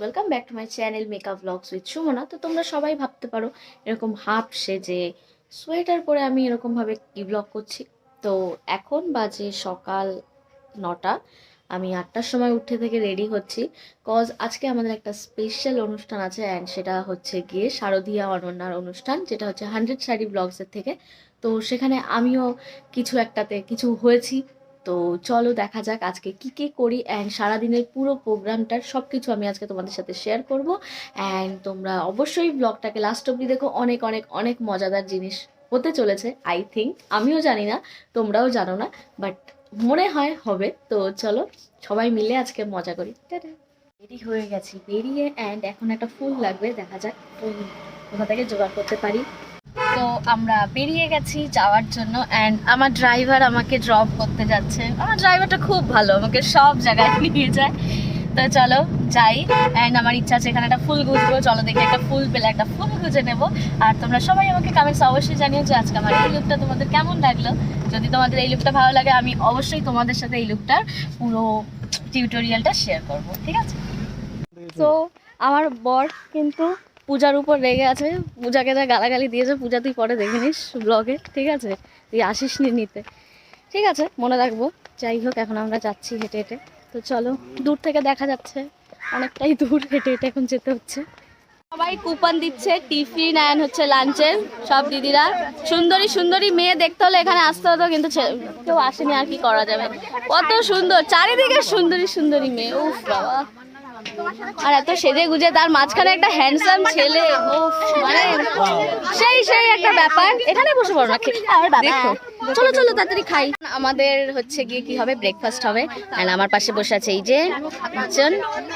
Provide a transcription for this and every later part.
Welcome back to my channel makeup vlogs with Sumana তো তোমরা সবাই ভাবতে পারো, এরকম হাফ সেজে সোয়েটার পরে আমি এরকমভাবে কি ব্লগ করছি। তো এখন বাজে সকাল নটা, আমি আটটার সময় উঠে থেকে রেডি হচ্ছি। কজ আজকে আমাদের একটা স্পেশাল অনুষ্ঠান আছে অ্যান্ড সেটা হচ্ছে গিয়ে শারদীয়া অনন্যার অনুষ্ঠান, যেটা হচ্ছে হান্ড্রেড শাড়ি ব্লগসের থেকে। তো সেখানে আমিও কিছু একটাতে কিছু হয়েছি তো চলো দেখা যাক আজকে কি কি করি অ্যান্ড সারাদিনের পুরো প্রোগ্রামটার সব কিছু আমি আজকে তোমাদের সাথে শেয়ার করব অ্যান্ড তোমরা অবশ্যই ব্লগটাকে লাস্ট অব্দি দেখো। অনেক অনেক অনেক মজাদার জিনিস হতে চলেছে আই থিঙ্ক আমিও জানি না, তোমরাও জানো না বাট মনে হয় হবে। তো চলো, সবাই মিলে আজকে মজা করি। রেডি হয়ে গেছি, বেরিয়ে অ্যান্ড এখন একটা ফুল লাগবে, দেখা যাক কোথা থেকে জোগাড় করতে পারি। তো আমরা বেরিয়ে গেছি যাওয়ার জন্য অ্যান্ড আমার ড্রাইভার আমাকে ড্রপ করতে যাচ্ছে। আমার ড্রাইভারটা খুব ভালো, আমাকে সব জায়গায় নিয়ে যায়। তো চলো যাই অ্যান্ড আমার ইচ্ছা আছে এখানে একটা ফুল গুজবো। চলো দেখি একটা ফুল পেলে একটা ফুল গুজে নেব। আর তোমরা সবাই আমাকে কমেন্টস অবশ্যই জানিও যে আজকে আমার এই লুকটা তোমাদের কেমন লাগল। যদি তোমাদের এই লুকটা ভালো লাগে, আমি অবশ্যই তোমাদের সাথে এই লুকটার পুরো টিউটোরিয়ালটা শেয়ার করব। ঠিক আছে? তো আমার বর কিন্তু পূজার উপর রেগে আছে। পূজাকে যা গালাগালি দিয়েছে, পূজা তুই পরে দেখে নিস ব্লগে ঠিক আছে? তুই আসিস নি নিতে। ঠিক আছে, মনে রাখব। যাই হোক, এখন আমরা যাচ্ছি হেঁটে হেঁটে। তো চলো, দূর থেকে দেখা যাচ্ছে। অনেকটাই দূর হেঁটে হেঁটে এখন যেতে হচ্ছে। সবাই কুপন দিচ্ছে টিফিন অ্যান্ড হচ্ছে লাঞ্চের সব দিদিরা। সুন্দরী সুন্দরী মেয়ে দেখতে হলে এখানে আসতে হতো, কিন্তু কেউ আসেনি, আর কি করা যাবে? কত সুন্দর, চারিদিকে সুন্দরী সুন্দরী মেয়ে, উফ বাবা। আর এত সেজে গুজে তার মাঝখানে একটা হ্যান্ডসাম ছেলে। মানে সেই সেই একটা ব্যাপার। এখানে বসে পড়ো না দেখো। চলো চলো তাড়াতাড়ি খাই। আমাদের হচ্ছে গিয়ে কি হবে? ব্রেকফাস্ট হবে। আর আমার পাশে বসে আছে এই যে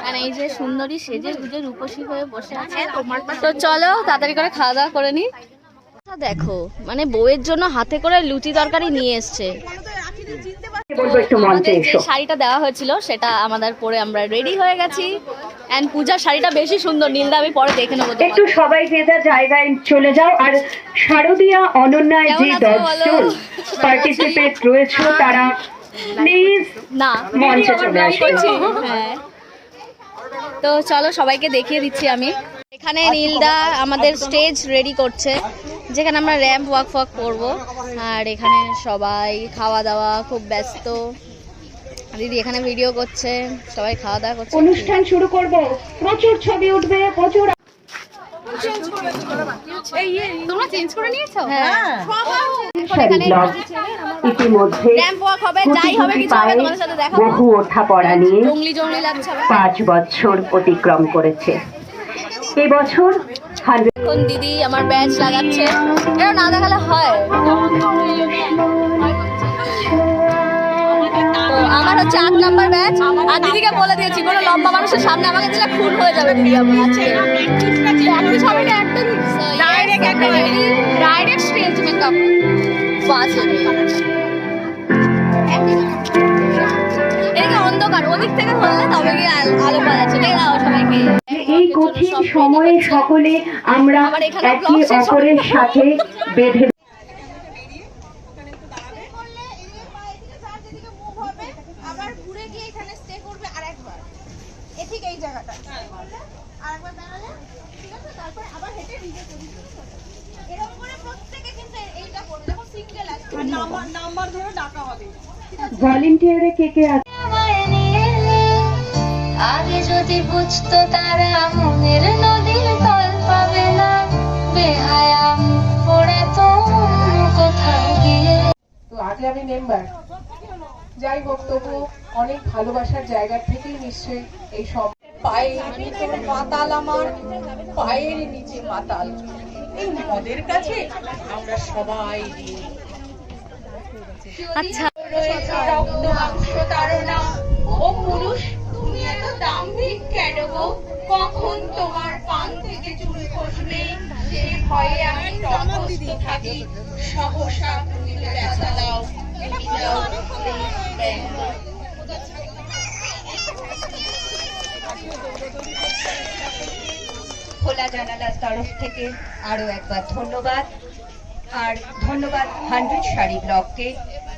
আর এই যে সুন্দরী সেজে গুজে রূপসী হয়ে বসে আছে। তো চলো তাড়াতাড়ি করে খাওয়া দাওয়া করে নি। দেখো মানে বউয়ের জন্য হাতে করে লুচি তরকারি নিয়ে এসছে। আমাদের যে শাড়িটা দেওয়া হয়েছিল সেটা আমাদের পরে আমরা রেডি হয়ে গেছি। এন্ড পূজার শাড়িটা বেশি সুন্দর নীলদা আমি পরে দেখে নেব। একটু সবাই যে যার জায়গায় চলে যাও আর শারদীয়া অনন্যায় যে দশজন পার্টিসিপেট রয়েছে তারা প্লিজ না মঞ্চে চলে হ্যাঁ। তো চলো সবাইকে দেখিয়ে দিচ্ছি আমি। এখানে নীলদা আমাদের স্টেজ রেডি করছে। যেখানে আমরা র্যাম্প ওয়াক ফক করব। আর এখানে সবাই খাওয়া দাওয়া খুব ব্যস্ত। দিদি এখানে ভিডিও করছে সবাই খাওয়া দাওয়া করছে। অনুষ্ঠান শুরু করব। প্রচুর ছবি উঠবে প্রচুর তোমরা চেঞ্জ করে নিয়েছো? ইতিমধ্যে বহু নিয়ে লাগছে আমার। পাঁচ বছর অতিক্রম করেছে। এবছর এখন দিদি আমার ব্যাচ লাগাচ্ছে। এটা না দেখালে হয়? আমার হচ্ছে আট নাম্বার ব্যাচ আর দিদিকে বলে দিয়েছি কোনো লম্বা মানুষের সামনে আমাকে দিলে খুন হয়ে যাবে দিদি আমার প্র্যাকটিস হবে না একদম ডাইরেক্ট একটা ডাইরেক্ট স্টেজ মেকআপ বাস এদিকে অন্ধকার ওদিক থেকে ধরলে তবে গিয়ে আলো পাওয়া যাচ্ছে। দেখে দাও সবাইকে। এই কঠিন সময়ে সকলে আমরা একে। অপরের সাথে বেঁধে ভলেন্টিয়ারে কে কে আছে আগে যদি বুঝতো তারা মনের নদীর তল পাবে না। বেহায়া পড়ে তো কোথাও গিয়ে। তো আগে আমি মেম্বার যাই হোক তবু অনেক ভালোবাসার জায়গা থেকেই নিশ্চয়ই এই সব পায়ের নিচে মাতাল আমার পায়ের নিচে মাতাল এই মদের কাছে আমরা সবাই আচ্ছা। রয়েছে রক্ত মাংস তারা ও পুরুষ দাম্ভিক কেন গো? কখন তোমার পান থেকে চুল খসবে? সে ভয়ে আমি তটস্থ থাকি। সহসা তুমি ব্যথা দাও। দাও, খোলা জানালার তরফ থেকে আরও একবার ধন্যবাদ। আর ধন্যবাদ হান্ড্রেড শাড়ি ব্লককে।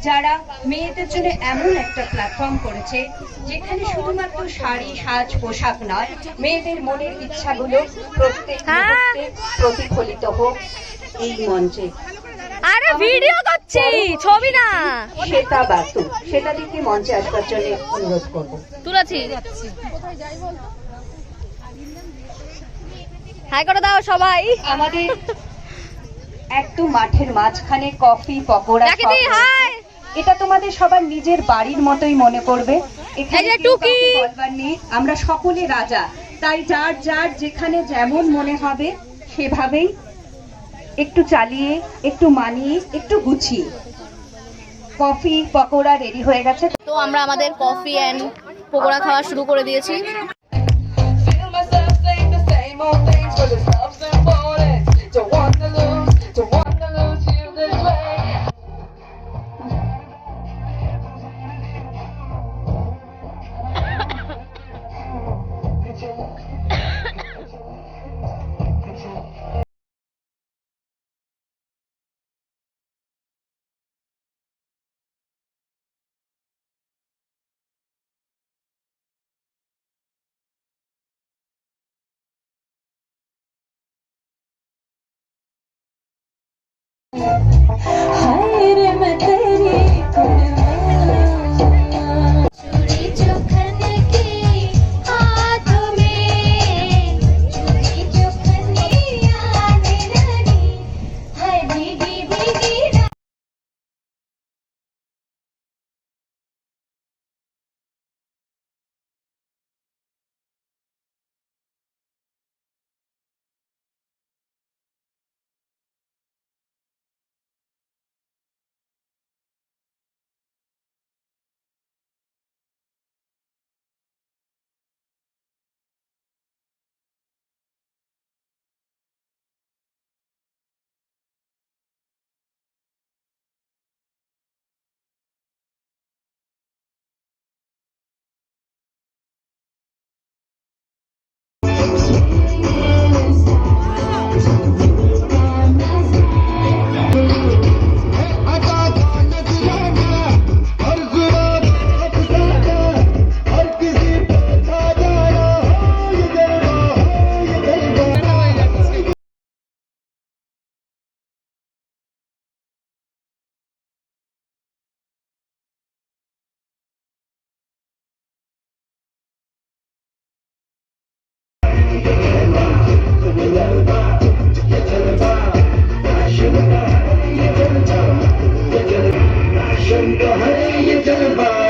যারা মেয়েদের জন্য এমন একটা প্ল্যাটফর্ম করেছে যেখানে শুধুমাত্র শাড়ি সাজ পোশাক নয় মেয়েদের মনের ইচ্ছাগুলো প্রত্যেক প্রতিফলিত হোক এই মঞ্চে। আরে ভিডিও করছি ছবি না। শ্বেতা বাসু শ্বেতাদিকে মঞ্চে আসবার জন্য অনুরোধ করব? তুলেছি। হাই করে দাও সবাই। আমাদের একদম মাঠের মাঝখানে কফি পকোড়া। হাই। এটা তোমাদের সবার নিজের বাড়ির মতোই মনে করবে এখানে বলবার নেই। আমরা সকলে রাজা। তাই যার যার যেখানে যেমন মনে হবে সেভাবেই একটু চালিয়ে একটু মানিয়ে একটু গুছিয়ে। কফি পকোড়া রেডি হয়ে গেছে। তো আমরা আমাদের কফি অ্যান্ড পকোড়া খাওয়া শুরু করে দিয়েছি। Feel myself saying the same old things, but it's love's important. Don't want चूड़ी Shouldn't go, hey, you. tell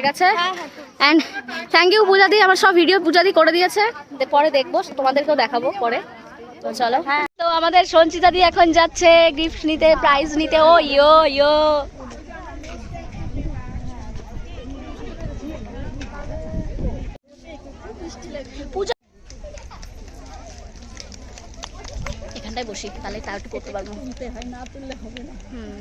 হয়ে গেছে। অ্যান্ড থ্যাংক ইউ পূজাদি আমার সব ভিডিও পূজাদি করে দিয়েছে। পরে দেখব তোমাদেরকেও দেখাবো পরে। তো চলো। তো আমাদের সঞ্চিতা দি এখন যাচ্ছে গিফট নিতে প্রাইজ নিতে। ও ইয়ো ইয়ো। পূজা এখানটায় বসি তাহলে তাও একটু করতে পারব। হুম।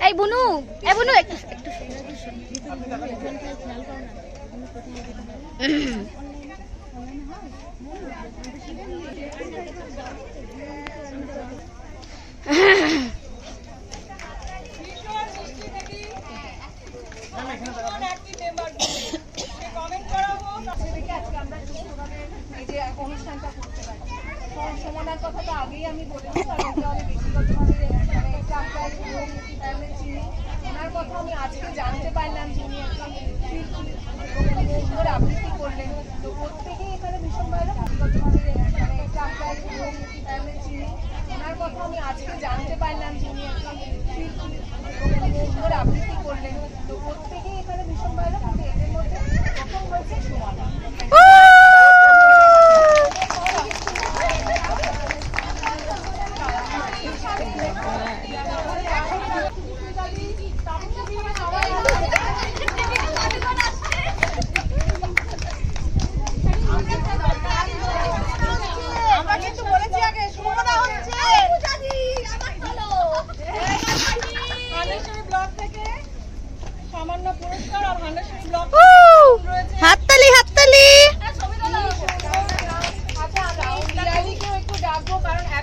এই বুনু এই বুনু একটু যে অনুষ্ঠানটা করতে পারি সম- সমানার কথা তো আগেই আমি বলেছি আর ওকে আমি ব্যক্তিগতভাবে মানে চাপটাই চিনি ওনার কথা আমি আজকে জানতে পারলাম যে উনি একজন শিল্পী এবং উনি সুন্দর আবৃত্তি করলেন তো প্রত্যেকেই এখানে ভীষণ ভালো ব্যক্তিগতভাবে মানে চাপটাই চিনি ওনার কথা আমি আজকে জানতে পারলাম যে উনি একজন শিল্পী এবং উনি সুন্দর আবৃত্তি করলেন তো প্রত্যেকেই এখানে ভীষণ ভালো কিন্তু এদের মধ্যে প্রথম হয়েছে সুমানা আমরা কিন্তু বলেছি আগে সুমনা হচ্ছে হানেশ্বরী ব্লক থেকে সামান্য পুরস্কার আর হানেশ্বরী ব্লক হাততালি হাততালি আচ্ছা আমি বিরাজিকেও একটু ডাকবো কারণ এত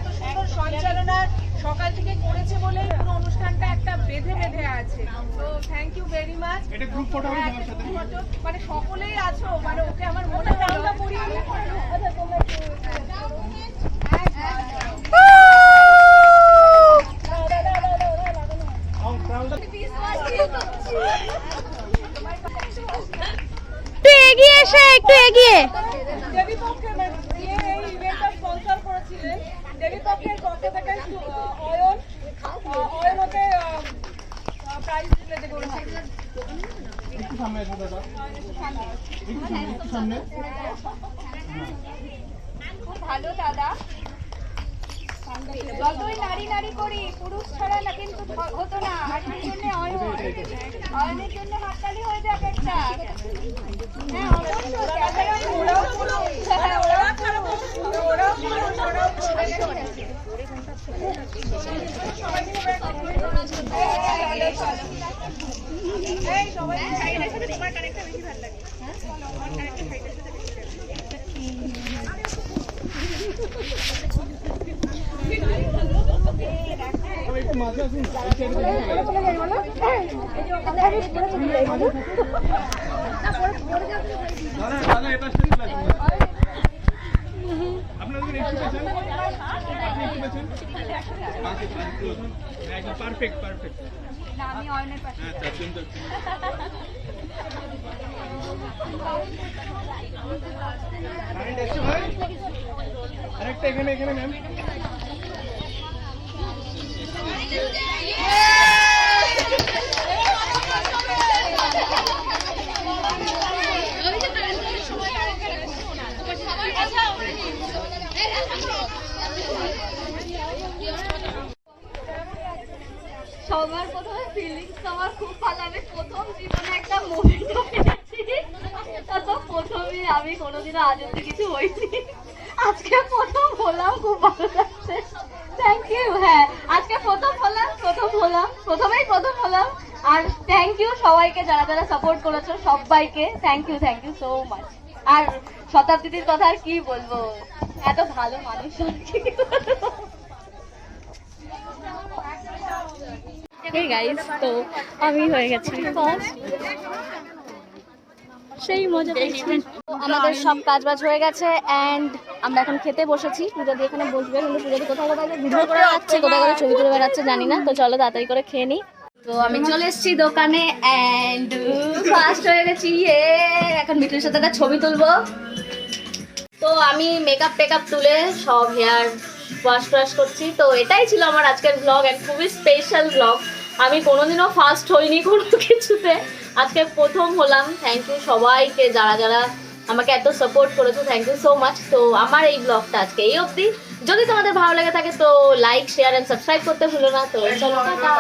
সুন্দর সঞ্চালনা সকাল থেকে করেছে বলে পুরো অনুষ্ঠানটা একটা বেঁধে বেঁধে আছে তো থ্যাংক ইউ ভেরি মাচ এটা গ্রুপ ফটো হবে মানে সকলেই আছো মানে ওকে আমার মনে আচ্ছা তোমরা একটু এগিয়ে এসে একটু এগিয়ে দেবী পক্ষের ইয়ে এই ইভেন্টটা স্পন্সর করেছিলেন দেবী পক্ষের পক্ষ থেকে আহ, অয়ন আহ, অয়ন ওকে প্রাইজ তুলে দেবে ওরা খুব ভালো দাদা। যতই নারী নারী করি পুরুষ ছাড়া না কিন্তু হতো না। আজকের জন্য অয়ন অয়নের জন্য হাততালি হয়ে যাক পারফেক্ট পারফেক্ট আমি অয়নের পাশে হ্যাঁ সুন্দর আরেকটা এখানে এখানে ম্যাম সবার প্রথমে ফিলিংস আমার খুব ভালো আমি প্রথম জীবনে একটা মোমেন্ট পেয়েছি তো প্রথমে আমি কোনোদিনও আজ অব্দি কিছু হইনি আজকে প্রথম হলাম খুব ভালো লাগছে থ্যাংক ইউ হ্যাঁ আজকে প্রথম হলাম প্রথম হলাম প্রথমেই প্রথম হলাম। আর থ্যাংক ইউ সবাইকে যারা যারা সাপোর্ট করেছ সবাইকে thank you thank you so much আর শতাব্দীর কথা আর কি বলব? এত ভালো মানুষ গাইস তো আমি হয়ে গেছি। সেই মজা আমাদের সব কাজ বাজ হয়ে গেছে এন্ড আমরা এখন খেতে বসেছি। পূজা দিয়ে এখানে বসবে কিন্তু পূজা দিয়ে কোথাও কোথাও ভিডিও করে বেড়াচ্ছে কোথাও কোথাও ছবি তুলে বেড়াচ্ছে জানি না। তো চলো তাড়াতাড়ি করে খেয়ে নিই তো আমি চলে এসেছি দোকানে এন্ড ফার্স্ট হয়ে গেছি ইয়ে এখন মিঠুর সাথে একটা ছবি তুলবো। তো আমি মেকআপ টেকআপ তুলে সব হেয়ার ওয়াশ টয়াশ করছি। তো এটাই ছিল আমার আজকের ব্লগ এক খুবই স্পেশাল ব্লগ আমি কোনোদিনও ফার্স্ট হইনি কোনো কিছুতে। আজকে প্রথম হলাম। থ্যাংক ইউ সবাইকে, যারা যারা আমাকে এত সাপোর্ট করেছ থ্যাংক ইউ সো মাচ তো আমার এই ব্লগটা আজকে এই অবধি। যদি তোমাদের ভালো লেগে থাকে, তো লাইক শেয়ার অ্যান্ড সাবস্ক্রাইব করতে ভুলো না। তো চলো, টাটা।